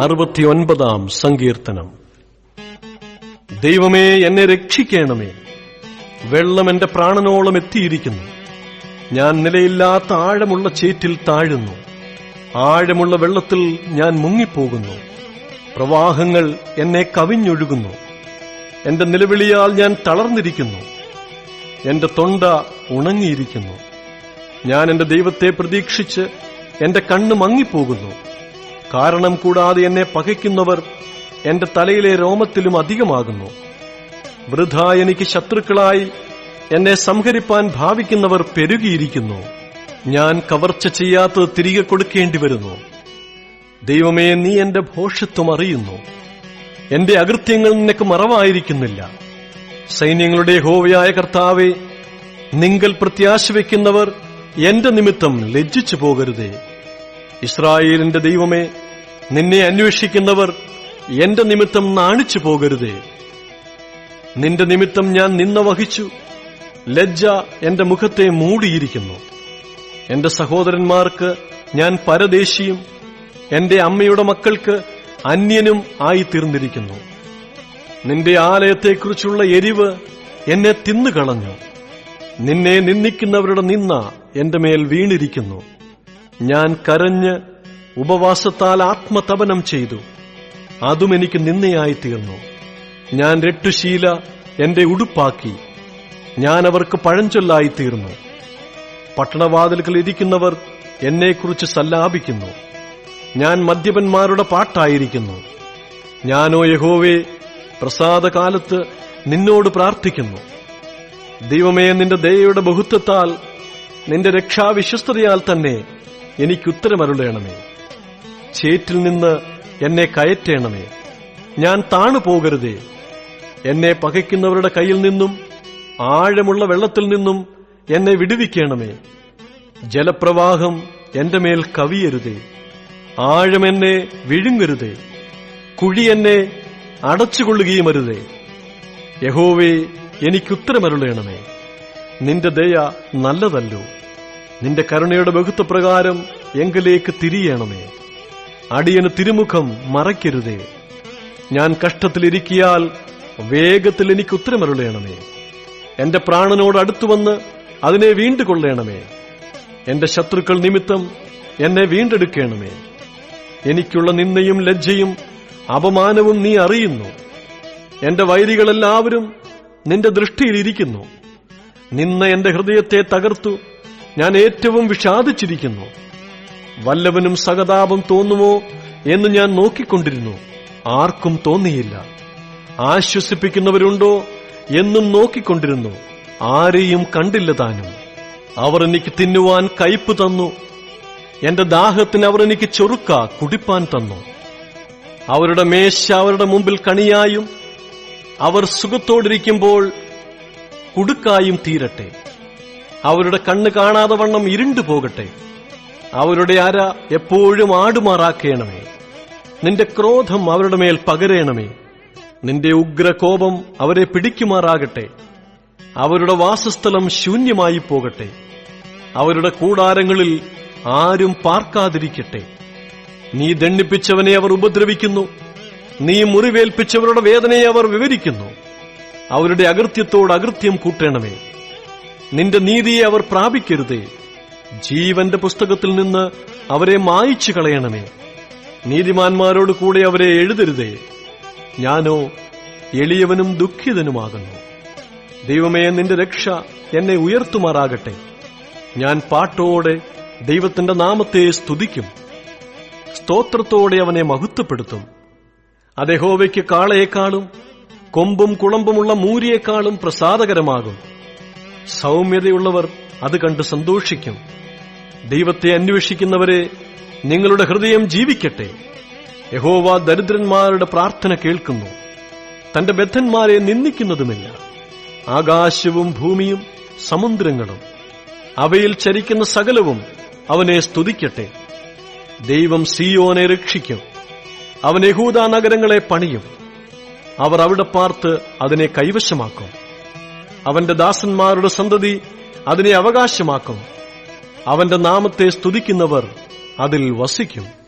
അറുപത്തിയൊൻപതാം സങ്കീർത്തനം. ദൈവമേ എന്നെ രക്ഷിക്കണമേ. വെള്ളം എന്റെ പ്രാണനോളം എത്തിയിരിക്കുന്നു. ഞാൻ നിലയില്ലാത്ത ആഴമുള്ള ചേറ്റിൽ താഴുന്നു. ആഴമുള്ള വെള്ളത്തിൽ ഞാൻ മുങ്ങിപ്പോകുന്നു. പ്രവാഹങ്ങൾ എന്നെ കവിഞ്ഞൊഴുകുന്നു. എന്റെ നിലവിളിയാൽ ഞാൻ തളർന്നിരിക്കുന്നു. എന്റെ തൊണ്ട ഉണങ്ങിയിരിക്കുന്നു. ഞാൻ എന്റെ ദൈവത്തെ പ്രതീക്ഷിച്ച് എന്റെ കണ്ണ് മങ്ങിപ്പോകുന്നു. കാരണം കൂടാതെ എന്നെ പകയ്ക്കുന്നവർ എന്റെ തലയിലെ രോമത്തിലും അധികമാകുന്നു. വൃഥ എനിക്ക് ശത്രുക്കളായി എന്നെ സംഹരിപ്പാൻ ഭാവിക്കുന്നവർ പെരുകിയിരിക്കുന്നു. ഞാൻ കവർച്ച ചെയ്യാത്തത് തിരികെ കൊടുക്കേണ്ടി വരുന്നു. ദൈവമേ നീ എന്റെ ഭോഷത്വം അറിയുന്നു. എന്റെ അകൃത്യങ്ങൾ നിനക്ക് മറവായിരിക്കുന്നില്ല. സൈന്യങ്ങളുടെ ഹോവയായ കർത്താവെ നിങ്കൽ പ്രത്യാശ വയ്ക്കുന്നവർ എന്റെ നിമിത്തം ലജ്ജിച്ചു പോകരുതേ ഇസ്രായേലിന്റെ ദൈവമേ നിന്നെ അന്വേഷിക്കുന്നവർ എന്റെ നിമിത്തം നാണിച്ചു പോകരുതേ. നിന്റെ നിമിത്തം ഞാൻ നിന്ന വഹിച്ചു. ലജ്ജ എന്റെ മുഖത്തെ മൂടിയിരിക്കുന്നു. എന്റെ സഹോദരന്മാർക്ക് ഞാൻ പരദേശിയും എന്റെ അമ്മയുടെ മക്കൾക്ക് അന്യനും ആയിത്തീർന്നിരിക്കുന്നു. നിന്റെ ആലയത്തെക്കുറിച്ചുള്ള എരിവ് എന്നെ തിന്നുകളഞ്ഞു. നിന്നെ നിന്ദിക്കുന്നവരുടെ നിന്ന എന്റെ മേൽ വീണിരിക്കുന്നു. ഞാൻ കരഞ്ഞ് ഉപവാസത്താൽ ആത്മതപനം ചെയ്തു. അതും എനിക്ക് നിന്നയായി തീർന്നു. ഞാൻ രട്ടുശീല എന്റെ ഉടുപ്പാക്കി. ഞാൻ അവർക്ക് പഴഞ്ചൊല്ലായി തീർന്നു. പട്ടണവാതിലുകൾ ഇരിക്കുന്നവർ എന്നെക്കുറിച്ച് സല്ലാപിക്കുന്നു. ഞാൻ മദ്യപന്മാരുടെ പാട്ടായിരിക്കുന്നു. ഞാനോ യഹോവേ പ്രസാദകാലത്ത് നിന്നോട് പ്രാർത്ഥിക്കുന്നു. ദൈവമേ നിന്റെ ദയയുടെ ബഹുത്വത്താൽ നിന്റെ രക്ഷാവിശ്വസ്തതയാൽ തന്നെ എനിക്കുത്തരമരുളേണമേ ചേറ്റിൽ നിന്ന് എന്നെ കയറ്റേണമേ. ഞാൻ താണു പോകരുതേ. എന്നെ പകയ്ക്കുന്നവരുടെ കയ്യിൽ നിന്നും ആഴമുള്ള വെള്ളത്തിൽ നിന്നും എന്നെ വിടുവിക്കണമേ. ജലപ്രവാഹം എന്റെ മേൽ കവിയരുതേ. ആഴമെന്നെ വിഴുങ്ങരുതേ. കുഴി എന്നെ അടച്ചുകൊള്ളുകയും അരുതേ. യഹോവേ എനിക്കുത്തരമരുളേണമേ നിന്റെ ദയ നല്ലതല്ലോ. നിന്റെ കരുണയുടെ ബഹുത്വപ്രകാരം എങ്കിലേക്ക് തിരിയണമേ. അടിയന് തിരുമുഖം മറയ്ക്കരുതേ. ഞാൻ കഷ്ടത്തിലിരിക്കിയാൽ വേഗത്തിൽ എനിക്ക് ഉത്തരമരുളയണമേ എന്റെ പ്രാണനോട് അടുത്തുവന്ന് അതിനെ വീണ്ടുകൊള്ളേണമേ. എന്റെ ശത്രുക്കൾ നിമിത്തം എന്നെ വീണ്ടെടുക്കണമേ. എനിക്കുള്ള നിന്ദയും ലജ്ജയും അപമാനവും നീ അറിയുന്നു. എന്റെ വൈരികളെല്ലാവരും നിന്റെ ദൃഷ്ടിയിലിരിക്കുന്നു. നിന്ന എന്റെ ഹൃദയത്തെ തകർത്തു ഞാൻ ഏറ്റവും വിഷാദിച്ചിരിക്കുന്നു. വല്ലവനും സഹതാപം തോന്നുമോ എന്ന് ഞാൻ നോക്കിക്കൊണ്ടിരുന്നു. ആർക്കും തോന്നിയില്ല. ആശ്വസിപ്പിക്കുന്നവരുണ്ടോ എന്നും നോക്കിക്കൊണ്ടിരുന്നു. ആരെയും കണ്ടില്ല താനും. അവർ എനിക്ക് തിന്നുവാൻ കയ്പ് തന്നു. എന്റെ ദാഹത്തിന് അവർ എനിക്ക് ചൊറുക്ക കുടിപ്പാൻ തന്നു. അവരുടെ മേശ അവരുടെ മുമ്പിൽ കണിയായും അവർ സുഖത്തോടിരിക്കുമ്പോൾ കുടുക്കായും തീരട്ടെ. അവരുടെ കണ്ണ് കാണാതെ വണ്ണം ഇരുണ്ടു പോകട്ടെ. അവരുടെ അര എപ്പോഴും ആടുമാറാക്കേണമേ. നിന്റെ ക്രോധം അവരുടെ മേൽ പകരേണമേ. നിന്റെ ഉഗ്രകോപം അവരെ പിടിക്കുമാറാകട്ടെ. അവരുടെ വാസസ്ഥലം ശൂന്യമായി പോകട്ടെ. അവരുടെ കൂടാരങ്ങളിൽ ആരും പാർക്കാതിരിക്കട്ടെ. നീ ദണ്ണിപ്പിച്ചവനെ അവർ ഉപദ്രവിക്കുന്നു. നീ മുറിവേൽപ്പിച്ചവരുടെ വേദനയെ അവർ വിവരിക്കുന്നു. അവരുടെ അകൃത്യത്തോട് അകൃത്യം കൂട്ടണമേ. നിന്റെ നീതിയെ അവർ പ്രാപിക്കരുതേ. ജീവന്റെ പുസ്തകത്തിൽ നിന്ന് അവരെ മായിച്ചു കളയണമേ. നീതിമാന്മാരോട് കൂടെ അവരെ എഴുതരുതേ. ഞാനോ എളിയവനും ദുഃഖിതനുമാകുന്നു. ദൈവമേ നിന്റെ രക്ഷ എന്നെ ഉയർത്തുമാറാകട്ടെ. ഞാൻ പാട്ടോടെ ദൈവത്തിന്റെ നാമത്തെ സ്തുതിക്കും. സ്തോത്രത്തോടെ അവനെ മഹത്വപ്പെടുത്തും. അദ്ദേഹോവയ്ക്ക് കാളയേക്കാളും കൊമ്പും കുളമ്പുമുള്ള മൂരിയേക്കാളും പ്രസാദകരമാകും. സൗമ്യതയുള്ളവർ അത് കണ്ട് സന്തോഷിക്കും. ദൈവത്തെ അന്വേഷിക്കുന്നവരെ നിങ്ങളുടെ ഹൃദയം ജീവിക്കട്ടെ. യഹോവ ദരിദ്രന്മാരുടെ പ്രാർത്ഥന കേൾക്കുന്നു. തന്റെ ബദ്ധന്മാരെ നിന്ദിക്കുന്നതുമില്ല. ആകാശവും ഭൂമിയും സമുദ്രങ്ങളും അവയിൽ ചരിക്കുന്ന സകലവും അവനെ സ്തുതിക്കട്ടെ. ദൈവം സിയോനെ രക്ഷിക്കും. അവൻ യഹൂദ നഗരങ്ങളെ പണിയും. അവർ അവിടെ പാർത്ത് അതിനെ കൈവശമാക്കും. അവന്റെ ദാസന്മാരുടെ സന്തതി അതിനെ അവകാശമാക്കും. അവന്റെ നാമത്തെ സ്തുതിക്കുന്നവർ അതിൽ വസിക്കും.